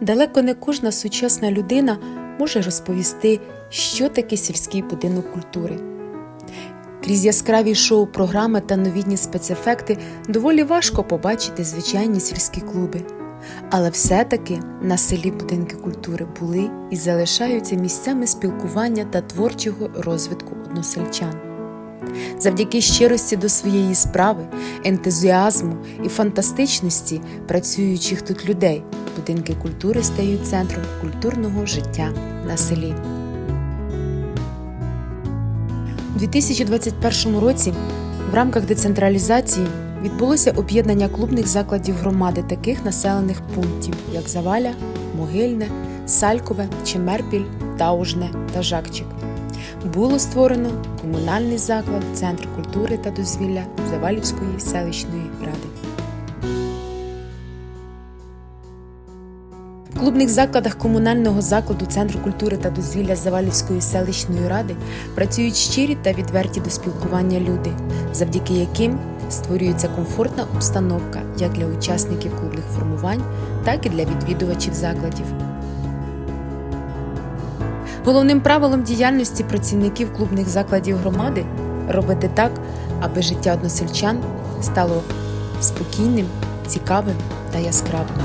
Далеко не кожна сучасна людина може розповісти, що таке сільський будинок культури. Крізь яскраві шоу, програми та новітні спецефекти доволі важко побачити звичайні сільські клуби. Але все-таки на селі будинки культури були і залишаються місцями спілкування та творчого розвитку односельчан. Завдяки щирості до своєї справи, ентузіазму і фантастичності працюючих тут людей, будинки культури стають центром культурного життя на селі. У 2021 році в рамках децентралізації відбулося об'єднання клубних закладів громади таких населених пунктів, як Заваля, Могильне, Салькове, Чемерпіль, Таужне та Жакчик. Було створено комунальний заклад Центр культури та дозвілля Завалівської селищної ради. В клубних закладах комунального закладу Центру культури та дозвілля Завалівської селищної ради працюють щирі та відверті до спілкування люди, завдяки яким створюється комфортна обстановка як для учасників клубних формувань, так і для відвідувачів закладів. Головним правилом діяльності працівників клубних закладів громади робити так, аби життя односельчан стало спокійним, цікавим та яскравим.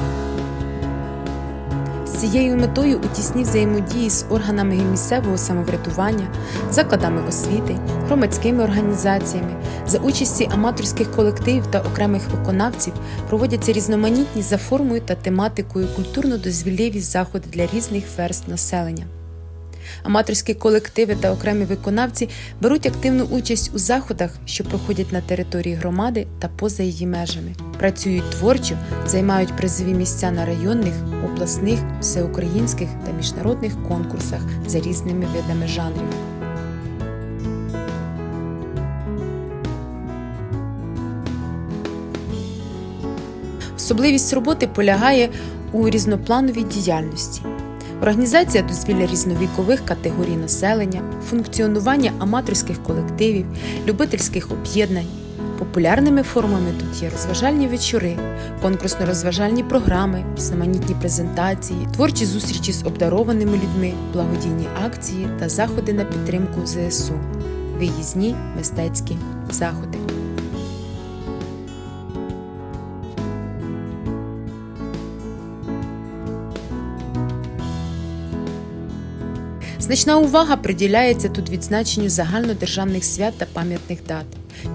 З цією метою у тісній взаємодії з органами місцевого самоврядування, закладами освіти, громадськими організаціями, за участі аматорських колективів та окремих виконавців проводяться різноманітні за формою та тематикою культурно-дозвілєві заходи для різних верст населення. Аматорські колективи та окремі виконавці беруть активну участь у заходах, що проходять на території громади та поза її межами. Працюють творчо, займають призові місця на районних, обласних, всеукраїнських та міжнародних конкурсах за різними видами жанрів. Особливість роботи полягає у різноплановій діяльності. Організація дозвілля різновікових категорій населення, функціонування аматорських колективів, любительських об'єднань. Популярними формами тут є розважальні вечори, конкурсно-розважальні програми, різноманітні презентації, творчі зустрічі з обдарованими людьми, благодійні акції та заходи на підтримку ЗСУ, виїзні мистецькі заходи. Значна увага приділяється тут відзначенню загальнодержавних свят та пам'ятних дат.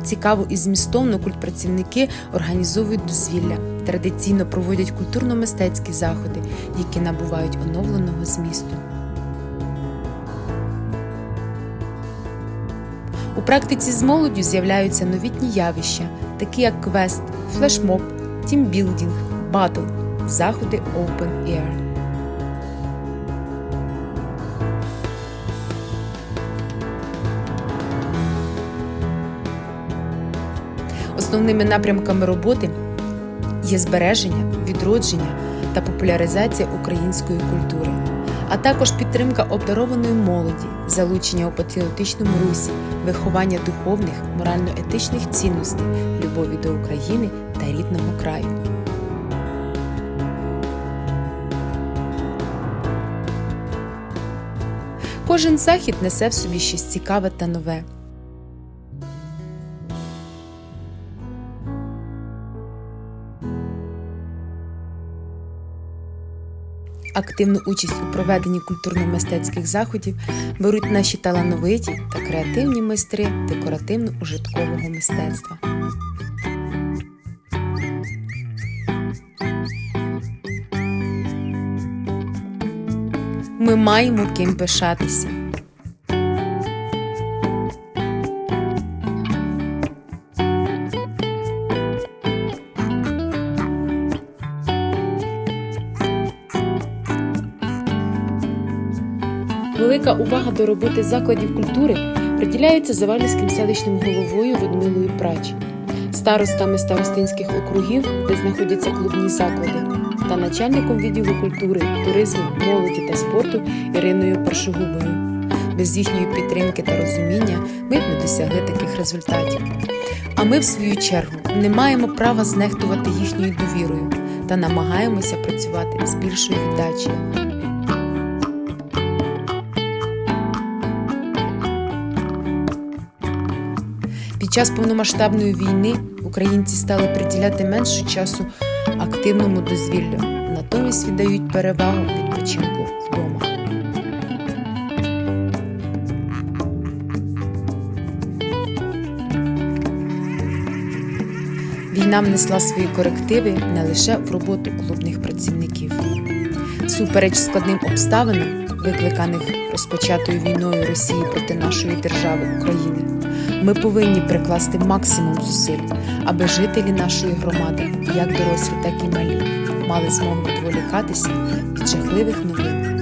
Цікаво і змістовно культпрацівники організовують дозвілля, традиційно проводять культурно-мистецькі заходи, які набувають оновленого змісту. У практиці з молоддю з'являються новітні явища, такі як квест, флешмоб, тімбілдінг, батл, заходи Open Air. Основними напрямками роботи є збереження, відродження та популяризація української культури, а також підтримка обдарованої молоді, залучення у патріотичному русі, виховання духовних, морально-етичних цінностей, любові до України та рідного краю. Кожен захід несе в собі щось цікаве та нове. Активну участь у проведенні культурно-мистецьких заходів беруть наші талановиті та креативні майстри декоративно-ужиткового мистецтва. Ми маємо ким пишатися. Велика увага до роботи закладів культури приділяється Завалівським селищним головою Людмилою Прач, старостами старостинських округів, де знаходяться клубні заклади, та начальником відділу культури, туризму, молоді та спорту Іриною Першогубою. Без їхньої підтримки та розуміння ми б не досягли таких результатів. А ми, в свою чергу, не маємо права знехтувати їхньою довірою. та намагаємося працювати з більшою віддачею. Час повномасштабної війни українці стали приділяти менше часу активному дозвіллю, натомість віддають перевагу відпочинку вдома. Війна внесла свої корективи не лише в роботу клубних працівників. Всупереч складним обставинам, викликаних розпочатою війною Росії проти нашої держави України, ми повинні прикласти максимум зусиль, аби жителі нашої громади, як дорослі, так і малі, мали змогу відволікатися від жахливих новин